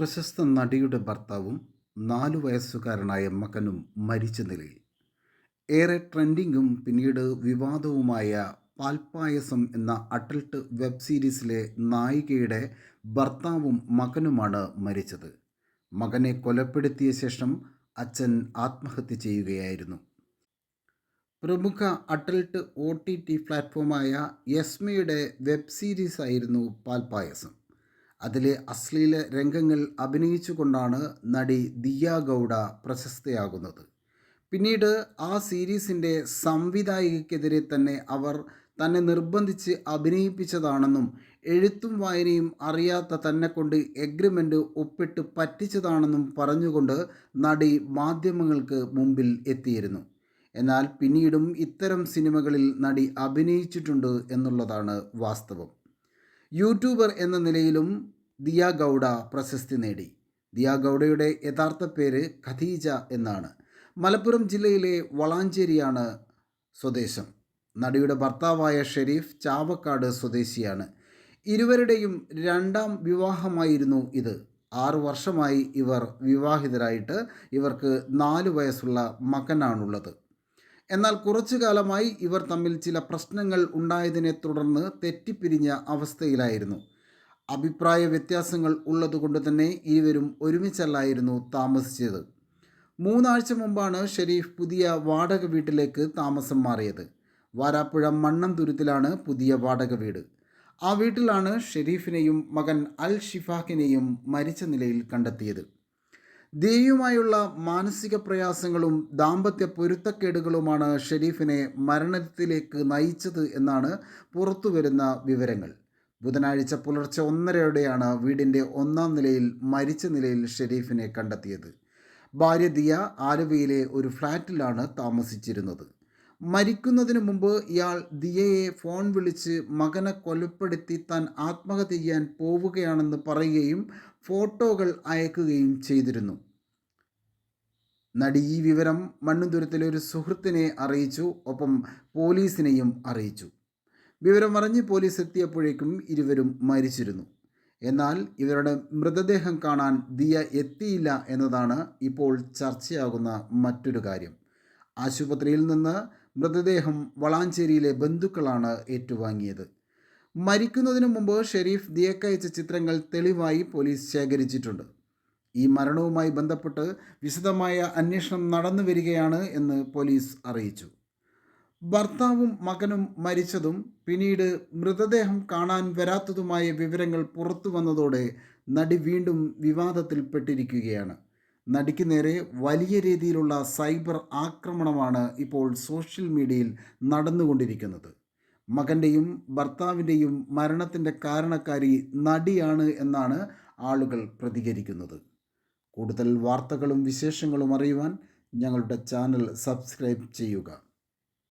പ്രശസ്ത നടിയുടെ ഭർത്താവും നാലു വയസ്സുകാരനായ മകനും മരിച്ച നിലയിൽ. ഏറെ ട്രെൻഡിങ്ങും പിന്നീട് വിവാദവുമായ പാൽപ്പായസം എന്ന അഡൾട്ട് വെബ് സീരീസിലെ നായികയുടെ ഭർത്താവും മകനുമാണ് മരിച്ചത്. മകനെ കൊലപ്പെടുത്തിയ ശേഷം അച്ഛൻ ആത്മഹത്യ ചെയ്യുകയായിരുന്നു. പ്രമുഖ അഡൾട്ട് ഒ ടി ടി പ്ലാറ്റ്ഫോമായ യസ്മയുടെ വെബ് സീരീസായിരുന്നു പാൽപ്പായസം. അതിലെ അശ്ലീല രംഗങ്ങൾ അഭിനയിച്ചുകൊണ്ടാണ് നടി ദിയ ഗൗഡ പ്രശസ്തയാകുന്നത്. പിന്നീട് ആ സീരീസിന്റെ സംവിധായികയ്ക്കെതിരെ തന്നെ അവർ തന്നെ നിർബന്ധിച്ച് അഭിനയിപ്പിച്ചതാണെന്നും എഴുത്തും വായനയും അറിയാത്ത തന്നെ കൊണ്ട് എഗ്രിമെന്റ് ഒപ്പിട്ട് പറ്റിച്ചതാണെന്നും പറഞ്ഞുകൊണ്ട് നടി മാധ്യമങ്ങൾക്ക് മുമ്പിൽ എത്തിയിരുന്നു. എന്നാൽ പിന്നീടും ഇത്തരം സിനിമകളിൽ നടി അഭിനയിച്ചിട്ടുണ്ട് എന്നുള്ളതാണ് വാസ്തവം. യൂട്യൂബർ എന്ന നിലയിലും ദിയ ഗൗഡ പ്രശസ്തി നേടി. ദിയ ഗൗഡയുടെ യഥാർത്ഥ പേര് ഖദീജ എന്നാണ്. മലപ്പുറം ജില്ലയിലെ വളാഞ്ചേരിയാണ് സ്വദേശം. നടിയുടെ ഭർത്താവായ ഷെരീഫ് ചാവക്കാട് സ്വദേശിയാണ്. ഇരുവരുടെയും രണ്ടാം വിവാഹമായിരുന്നു ഇത്. ആറു വർഷമായി ഇവർ വിവാഹിതരായിട്ട് ഇവർക്ക് നാല് വയസ്സുള്ള മകനാണുള്ളത്. എന്നാൽ കുറച്ചു കാലമായി ഇവർ തമ്മിൽ ചില പ്രശ്നങ്ങൾ ഉണ്ടായതിനെ തുടർന്ന് തെറ്റിപ്പിരിഞ്ഞ അവസ്ഥയിലായിരുന്നു. അഭിപ്രായ വ്യത്യാസങ്ങൾ ഉള്ളതുകൊണ്ട് തന്നെ ഇരുവരും ഒരുമിച്ചല്ലായിരുന്നു താമസിച്ചത്. മൂന്നാഴ്ച മുമ്പാണ് ഷെരീഫ് പുതിയ വാടക വീട്ടിലേക്ക് താമസം മാറിയത്. വാരാപ്പുഴ മണ്ണം തുരുത്തിലാണ് പുതിയ വാടക വീട്. ആ വീട്ടിലാണ് ഷെരീഫിനെയും മകൻ അൽ ഷിഫാഖിനെയും മരിച്ച നിലയിൽ കണ്ടെത്തിയത്. ദേവിയുമായുള്ള മാനസിക പ്രയാസങ്ങളും ദാമ്പത്യ പൊരുത്തക്കേടുകളുമാണ് ഷെരീഫിനെ മരണത്തിലേക്ക് നയിച്ചത് എന്നാണ് പുറത്തുവരുന്ന വിവരങ്ങൾ. ബുധനാഴ്ച പുലർച്ചെ ഒന്നരയോടെയാണ് വീടിന്റെ ഒന്നാം നിലയിൽ മരിച്ച നിലയിൽ ഷെരീഫിനെ കണ്ടെത്തിയത്. ഭാര്യ ദിയ ആലുവയിലെ ഒരു ഫ്ലാറ്റിലാണ് താമസിച്ചിരുന്നത്. മരിക്കുന്നതിന് മുമ്പ് ഇയാൾ ദിയയെ ഫോൺ വിളിച്ച് മകനെ കൊലപ്പെടുത്തി താൻ ആത്മഹത്യ ചെയ്യാൻ പോവുകയാണെന്ന് പറയുകയും ഫോട്ടോകൾ അയക്കുകയും ചെയ്തിരുന്നു. നടി ഈ വിവരം മണ്ണുന്തുരത്തിലെ ഒരു സുഹൃത്തിനെ അറിയിച്ചു ഒപ്പം പോലീസിനെയും അറിയിച്ചു. വിവരം അറിഞ്ഞ് പോലീസ് എത്തിയപ്പോഴേക്കും ഇരുവരും മരിച്ചിരുന്നു. എന്നാൽ ഇവരുടെ മൃതദേഹം കാണാൻ ദിയ എത്തിയില്ല എന്നതാണ് ഇപ്പോൾ ചർച്ചയാകുന്ന മറ്റൊരു കാര്യം. ആശുപത്രിയിൽ നിന്ന് മൃതദേഹം വളാഞ്ചേരിയിലെ ബന്ധുക്കളാണ് ഏറ്റുവാങ്ങിയത്. മരിക്കുന്നതിനു മുമ്പ് ഷെരീഫ് ദിയക്കയച്ച ചിത്രങ്ങൾ തെളിവായി പോലീസ് ശേഖരിച്ചിട്ടുണ്ട്. ഈ മരണവുമായി ബന്ധപ്പെട്ട് വിശദമായ അന്വേഷണം നടന്നു വരികയാണ് എന്ന് പോലീസ് അറിയിച്ചു. ഭർത്താവും മകനും മരിച്ചതും പിന്നീട് മൃതദേഹം കാണാൻ വരാത്തതുമായ വിവരങ്ങൾ പുറത്തു വന്നതോടെ നടി വീണ്ടും വിവാദത്തിൽപ്പെട്ടിരിക്കുകയാണ്. നടിക്ക് നേരെ വലിയ രീതിയിലുള്ള സൈബർ ആക്രമണമാണ് ഇപ്പോൾ സോഷ്യൽ മീഡിയയിൽ നടന്നുകൊണ്ടിരിക്കുന്നത്. മകന്റെയും ഭർത്താവിന്റെയും മരണത്തിന്റെ കാരണക്കാരി നടിയാണ് എന്നാണ് ആളുകൾ പ്രതികരിക്കുന്നത്. കൂടുതൽ വാർത്തകളും വിശേഷങ്ങളും അറിയുവാൻ ഞങ്ങളുടെ ചാനൽ സബ്സ്ക്രൈബ് ചെയ്യുക.